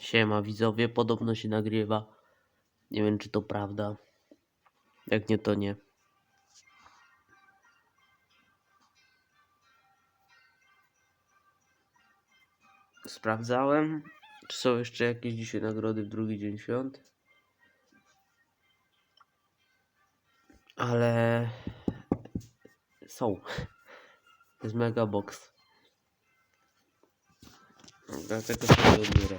Siema widzowie, podobno się nagrywa. Nie wiem czy to prawda. Jak nie to nie. Sprawdzałem, czy są jeszcze jakieś dzisiaj nagrody w drugi dzień świąt. Ale są. Jest mega box. Dlatego sobie odbiorę.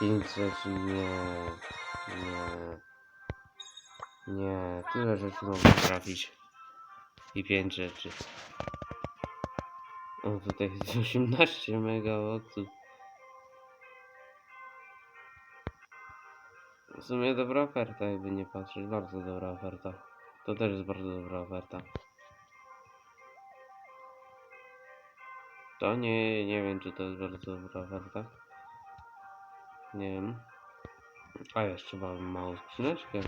Pięć rzeczy, nie, nie, nie, tyle rzeczy mogę trafić. I pięć rzeczy. O, tutaj jest 18 megawatów. W sumie dobra oferta, jakby nie patrzeć, bardzo dobra oferta. To też jest bardzo dobra oferta. To nie, nie wiem, czy to jest bardzo dobra oferta. Nie wiem. A jeszcze mam małą skrzyneczkę.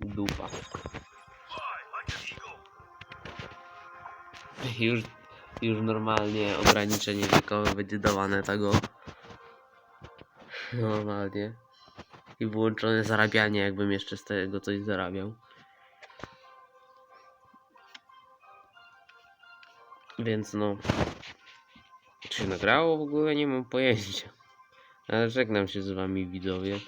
Dupa. Już, już normalnie ograniczenie wiekowe będzie dawane tego. Normalnie. I wyłączone zarabianie, jakbym jeszcze z tego coś zarabiał. Więc no. Czy nagrało? W ogóle nie mam pojęcia. Ale żegnam się z wami widzowie.